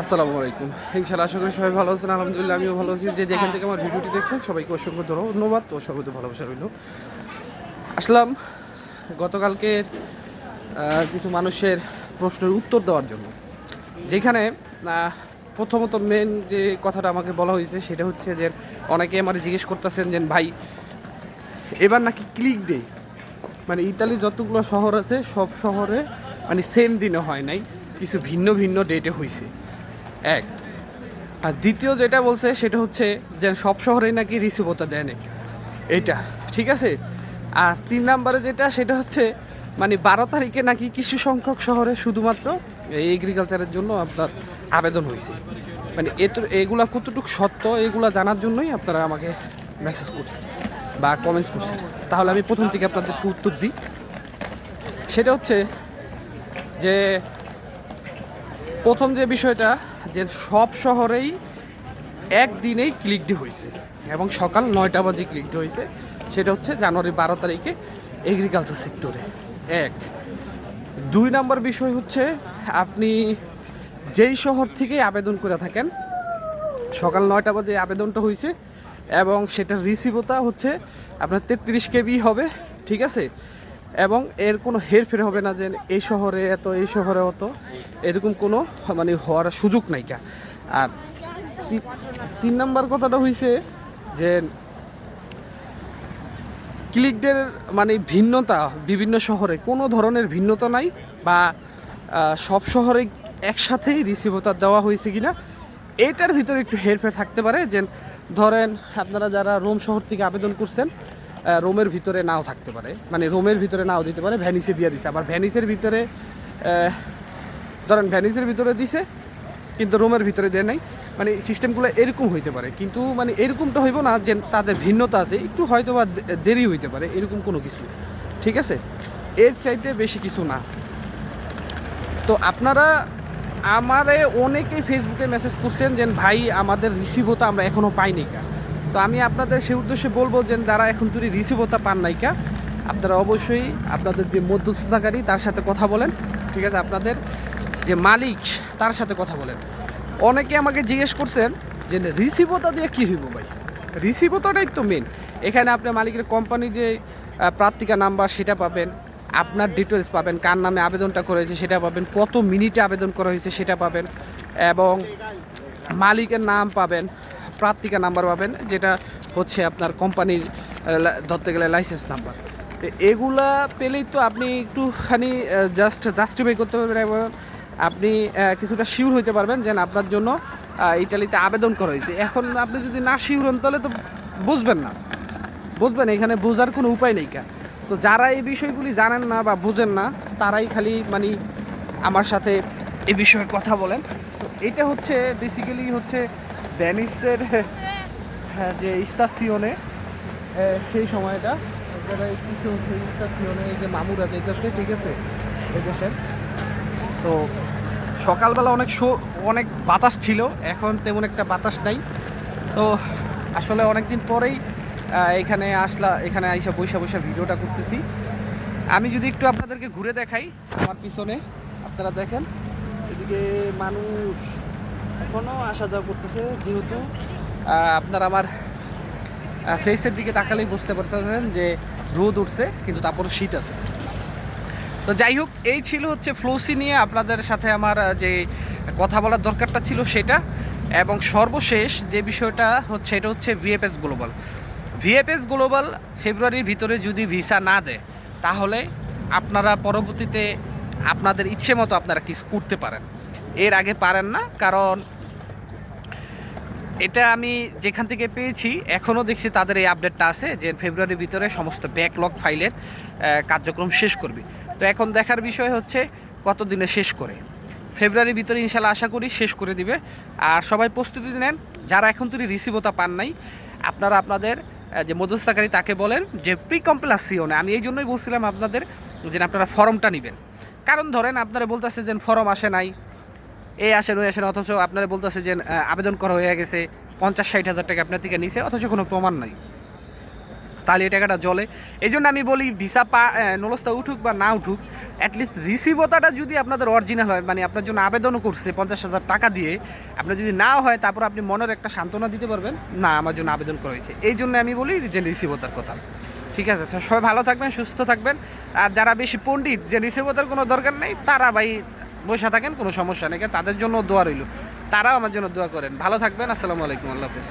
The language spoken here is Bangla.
আসসালামু আলাইকুম। ইনশাল্লাহ আশা করি সবাই ভালো আছেন, আলহামদুলিল্লাহ আমিও ভালো আছি। যে যেখান থেকে আমার ভিডিওটি দেখছেন, সবাইকে অসংখ্য ধন্যবাদ ও সবাইকে ভালোবাসা রইল। আসলাম গতকালকে কিছু মানুষের প্রশ্নের উত্তর দেওয়ার জন্য। যেখানে প্রথমত মেন যে কথাটা আমাকে বলা হয়েছে, সেটা হচ্ছে যে অনেকে আমার জিজ্ঞেস করতেছেন যে, ভাই, এবার নাকি ক্লিক ডে মানে ইতালি যতগুলো শহর আছে, সব শহরে মানে সেম দিনে হয় নাই। কিছু ভিন্ন ভিন্ন ডেটে হয়েছে এক। আর দ্বিতীয় যেটা বলছে, সেটা হচ্ছে যে সব শহরেই নাকি রিসিভতা দেয় না এটা, ঠিক আছে? আর তিন নাম্বারে যেটা, সেটা হচ্ছে মানে বারো তারিখে নাকি কিছু সংখ্যক শহরে শুধুমাত্র এই এগ্রিকালচারের জন্য আপনার আবেদন হয়েছে মানে এত, এগুলা কতটুকু সত্য, এগুলা জানার জন্যই আপনারা আমাকে মেসেজ করছেন বা কমেন্টস করছেন তাহলে আমি প্রথম থেকে আপনাদেরকে উত্তর দিই। সেটা হচ্ছে যে প্রথম যে বিষয়টা, যে সব শহরেই একদিনেই ক্লিক ডে হয়েছে এবং সকাল নয়টা বাজে ক্লিক ডে হয়েছে, সেটা হচ্ছে জানুয়ারি বারো তারিখে এগ্রিকালচার সেক্টরে এক। দুই নম্বর বিষয় হচ্ছে, আপনি যেই শহর থেকে আবেদন করে থাকেন, সকাল নয়টা বাজে আবেদনটা হয়েছে এবং সেটা রিসিভতা হচ্ছে আপনার তেত্রিশ কেবি হবে, ঠিক আছে? এবং এর কোনো হেরফের হবে না যে এই শহরে এত, এই শহরে অত। এরকম কোনো মানে হওয়ার সুযোগ নাইকা আর তিন নাম্বার কথাটা হয়েছে যে ক্লিকদের মানে ভিন্নতা বিভিন্ন শহরে, কোনো ধরনের ভিন্নতা নাই বা সব শহরে একসাথেই রিসিভতা দেওয়া হয়েছে কিনা, এটার ভিতরে একটু হেরফের থাকতে পারে। যে ধরেন আপনারা যারা রোম শহর থেকে আবেদন করছেন রোমের ভিতরে নাও থাকতে পারে। মানে রোমের ভিতরে নাও দিতে পারে, ভ্যানিসে দিয়ে দিছে। আবার ভ্যানিসের ভিতরে ধরেন ভ্যানিসের ভিতরে দিছে, কিন্তু রোমের ভিতরে দেয় নাই। মানে সিস্টেমগুলো এরকম হইতে পারে, কিন্তু মানে এরকমটা হইব না যে তাদের ভিন্নতা আছে। একটু হয়তো বা দেরি হইতে পারে, এরকম কোনো কিছু। ঠিক আছে? এর চাইতে বেশি কিছু না। তো আপনারা আমারে অনেকেই ফেসবুকে মেসেজ করছেন যে, ভাই, আমাদের রিসিভতা আমরা এখনও পাইনি কা তো আমি আপনাদের সেই উদ্দেশ্যে বলব যে যারা এখন তুই রিসিভতা পান নাইকা, আপনারা অবশ্যই আপনাদের যে মধ্যস্থতাকারী, তার সাথে কথা বলেন। ঠিক আছে, আপনাদের যে মালিক, তার সাথে কথা বলেন। অনেকে আমাকে জিজ্ঞেস করছেন যে রিসিভতা দিয়ে কী হইব ভাই? রিসিভতাটাই তো মেন এখানে আপনার মালিকের কোম্পানি যে প্রার্থিকা নাম্বার সেটা পাবেন, আপনার ডিটেলস পাবেন, কার নামে আবেদনটা করা হয়েছে সেটা পাবেন, কত মিনিটে আবেদন করা হয়েছে সেটা পাবেন, এবং মালিকের নাম পাবেন। প্রার্থিকা নাম্বার পাবেন, যেটা হচ্ছে আপনার কোম্পানির ধরতে গেলে লাইসেন্স নাম্বার তো এগুলা পেলেই তো আপনি একটুখানি জাস্ট জাস্টিফাই করতে পারবেন এবং আপনি কিছুটা শিওর হইতে পারবেন যেন আপনার জন্য ইটালিতে আবেদন করা হয়েছে। এখন আপনি যদি না শিওর হন, তাহলে তো বুঝবেন না। বুঝবেন, এখানে বোঝার কোনো উপায় নেই কা। তো যারা এই বিষয়গুলি জানেন না বা বুঝেন না, তারাই খালি মানে আমার সাথে এই বিষয়ে কথা বলেন। তো এটা হচ্ছে বেসিক্যালি হচ্ছে ভ্যানিসের হ্যাঁ, যে স্তাসিওনে সেই সময়টা। কিছু হচ্ছে স্তাসিওনে এই যে মামুরা যাইতেছে ঠিক আছে? দেশের তো সকালবেলা অনেক শো অনেক বাতাস ছিল এখন তেমন একটা বাতাস নাই। তো আসলে অনেক দিন পরেই এখানে আসলা এখানে আইসা বৈশা বৈশা ভিডিওটা করতেছি। আমি যদি একটু আপনাদেরকে ঘুরে দেখাই আমার পিছনে আপনারা দেখেন। এদিকে মানুষ। এখনও আসা যাওয়া করতেছে, যেহেতু আপনার আমার ফেসের দিকে তাকালেই বুঝতে পারতেছেন যে রোদ উঠছে, কিন্তু তারপর শীত আছে। তো যাই হোক, এই ছিল হচ্ছে ফ্লোসি নিয়ে আপনাদের সাথে আমার যে কথা বলার দরকারটা ছিল সেটা। এবং সর্বশেষ যে বিষয়টা হচ্ছে, এটা হচ্ছে ভিএফএস গ্লোবাল ভিএফএস গ্লোবাল ফেব্রুয়ারির ভিতরে যদি ভিসা না দেয়, তাহলে আপনারা পরবর্তীতে আপনাদের ইচ্ছে মতো আপনারা কিছু করতে পারেন। এর আগে পারেন না, কারণ এটা আমি যেখান থেকে পেয়েছি, এখনও দেখছি তাদের এই আপডেটটা আছে যে ফেব্রুয়ারির ভিতরে সমস্ত ব্যাকলগ ফাইলের কার্যক্রম শেষ করবে। তো এখন দেখার বিষয় হচ্ছে কত দিনে শেষ করে। ফেব্রুয়ারির ভিতরে ইনশাল্লাহ আশা করি শেষ করে দিবে। আর সবাই প্রস্তুতি নেন, যারা এখন তুই রিসিভতা পান নাই, আপনারা আপনাদের যে মধ্যস্থতাকারী তাকে বলেন যে প্রি কম্প্লাসিওনে আমি এই জন্যই বলছিলাম আপনাদের যে আপনারা ফর্মটা নেবেন। কারণ ধরেন আপনারা বলতেছে যে ফর্ম আসে নাই এই আসেন, ওই আসেন, অথচ আপনারা বলতেছে যে আবেদন করা হয়ে গেছে, পঞ্চাশ ষাট হাজার টাকা আপনার থেকে নিছে, অথচ কোনো প্রমাণ নাই। তাহলে এই টাকাটা জলে এই জন্য আমি বলি, ভিসা পা নলস্তা উঠুক বা না উঠুক অ্যাটলিস্ট রিসিভতাটা যদি আপনাদের অরিজিনাল হয় মানে আপনার জন্য আবেদনও করছে পঞ্চাশ হাজার টাকা দিয়ে, আপনার যদি নাও হয়, তারপর আপনি মনের একটা সান্ত্বনা দিতে পারবেন, না, আমার জন্য আবেদন করা হয়েছে। এই জন্য আমি বলি যে, রিসিভতার কথা। ঠিক আছে সবাই ভালো থাকবেন, সুস্থ থাকবেন। আর যারা বেশি পণ্ডিত, যে রিসিভতার কোনো দরকার নেই, তারা ভাই বসে থাকেন, কোনো সমস্যা নেই। তাদের জন্য দোয়া রইল। তারাও আমার জন্য দোয়া করেন। ভালো থাকবেন, আসসালামু আলাইকুম, আল্লাহ হাফেজ।